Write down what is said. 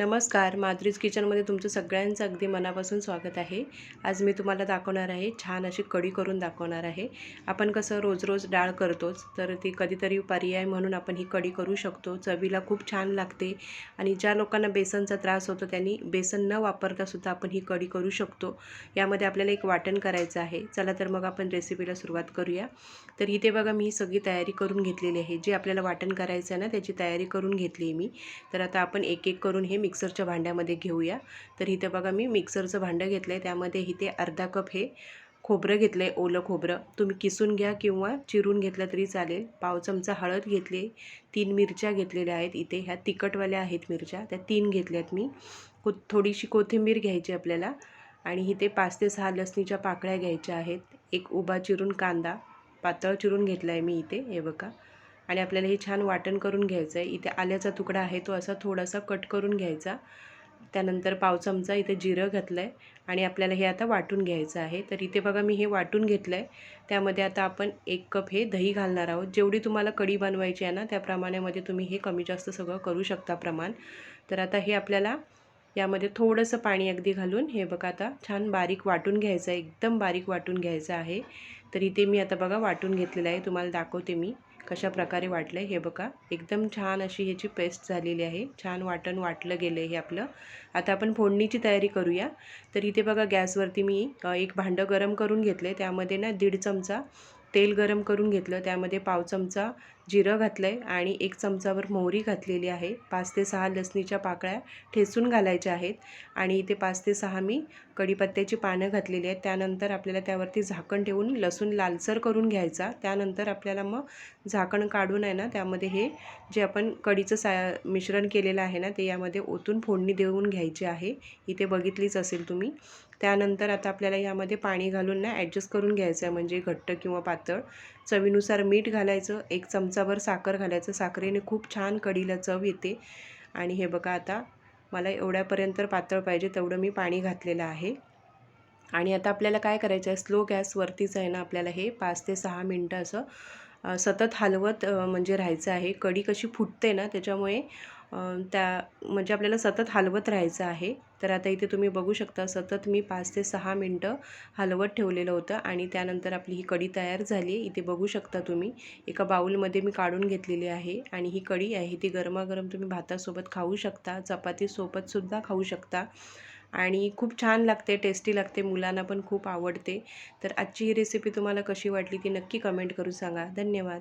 नमस्कार माधुरीज किचनमध्ये तुमचं सगळ्यांचं अगदी मनापासून स्वागत आहे. आज मी तुम्हाला दाखवणार आहे छान अशी कढी करून दाखवणार आहे. आपण कसं रोज रोज डाळ करतोच तर ती कधीतरी पर्याय म्हणून आपण ही कढी करू शकतो. चवीला खूप छान लागते आणि ज्या लोकांना बेसनचा त्रास होतो त्यांनी बेसन न वापरता सुद्धा आपण ही कढी करू शकतो. यामध्ये आपल्याला एक वाटण करायचं आहे. चला तर मग आपण रेसिपीला सुरुवात करूया. तर इथे बघा मी सगळी तयारी करून घेतलेली आहे. जे आपल्याला वाटण करायचं आहे ना त्याची तयारी करून घेतली आहे मी. तर आता आपण एक एक करून हे मिक्सरच्या भांड्यामध्ये घेऊया. तर इथे बघा मी मिक्सरचं भांडं घेतलं आहे त्यामध्ये इथे अर्धा कप हे खोबरं घेतलं आहे ओलं खोबरं. तुम्ही किसून घ्या किंवा चिरून घेतलं तरी चालेल. पाव चमचा हळद घेतली तीन मिरच्या घेतलेल्या आहेत इथे. ह्या तिखटवाल्या आहेत मिरच्या. त्या तीन घेतल्यात मी. को थोडीशी कोथिंबीर घ्यायची आपल्याला. आणि इथे पाच ते सहा लसणीच्या पाकळ्या घ्यायच्या आहेत. एक उभा चिरून कांदा. पातळ चिरून घेतला आहे मी इथे. हे बघा. आणि आपल्याला हे छान वाटण करून घ्यायचं आहे. इथे आल्याचा तुकडा आहे तो असा थोडासा कट करून घ्यायचा. त्यानंतर पाव चमचा इथे जिरं घातलं आहे आणि आपल्याला हे आता वाटून घ्यायचं आहे. तर इथे बघा मी हे वाटून घेतलं आहे त्यामध्ये आता आपण एक कप हे दही घालणार आहोत. जेवढी तुम्हाला कढी बनवायची आहे ना त्या प्रमाणामध्ये तुम्ही हे कमी जास्त सगळं करू शकता प्रमाण. तर आता हे आपल्याला यामध्ये थोडंसं पाणी अगदी घालून हे बघा आता छान बारीक वाटून घ्यायचं आहे. एकदम बारीक वाटून घ्यायचं आहे. तर इथे मी आता बघा वाटून घेतलेलं आहे. तुम्हाला दाखवते मी. कशा प्रकारे वाटलं आहे हे बघा. एकदम छान अशी ह्याची पेस्ट झालेली आहे. छान वाटण वाटलं गेलं आहे हे आपलं. आता आपण फोडणीची तयारी करूया. तर इथे बघा गॅसवरती मी एक भांडं गरम करून घेतलं आहे त्यामध्ये ना दीड चमचा तेल गरम करून घेतलं. त्यामध्ये पाव चमचा जिरं घातलं आहे आणि एक चमचावर मोहरी घातलेली आहे. पाच ते सहा लसणीच्या पाकळ्या ठेचून घालायच्या आहेत आणि इथे पाच ते सहा मी कढीपत्त्याची पानं घातलेली आहेत. त्यानंतर आपल्याला त्यावरती झाकण ठेवून लसूण लालसर करून घ्यायचा. त्यानंतर आपल्याला मग झाकण काढून आहे ना त्यामध्ये हे जे आपण कढीचं सा मिश्रण केलेलं आहे ना ते यामध्ये ओतून फोडणी देऊन घ्यायची आहे. इथे बघितलीच असेल तुम्ही. त्यानंतर आता आपल्याला यामध्ये पाणी घालून ना ॲडजस्ट करून घ्यायचं आहे म्हणजे घट्ट किंवा पातळ. चवीनुसार मीठ घालायचं एक चमचाभर साखर घालायचं. साखरेने खूप छान कढीला चव येते. आणि हे बघा आता मला एवढ्यापर्यंत पातळ पाहिजे तेवढं मी पाणी घातलेलं आहे. आणि आता आपल्याला काय करायचं आहे स्लो गॅसवरतीच आहे ना आपल्याला हे पाच ते सहा मिनटं असं सतत हलवत म्हणजे राहायचं आहे. कढी कशी फुटते ना त्याच्यामुळे त्या म्हणजे आपल्याला सतत हलवत राहायचं आहे. तर आता इथे तुम्ही बघू शकता सतत मी पाच ते सहा मिनटं हलवत ठेवलेलं होतं आणि त्यानंतर आपली ही कढी तयार झाली आहे. इथे बघू शकता तुम्ही एका बाऊलमध्ये मी काढून घेतलेली आहे आणि ही कढी आहे ती गरमागरम तुम्ही भातासोबत खाऊ शकता चपातीसोबतसुद्धा खाऊ शकता आणि खूप छान लागते टेस्टी लागते मुलांना पण खूप आवडते. तर आजची ही रेसिपी तुम्हाला कशी वाटली ती नक्की कमेंट करून सांगा. धन्यवाद.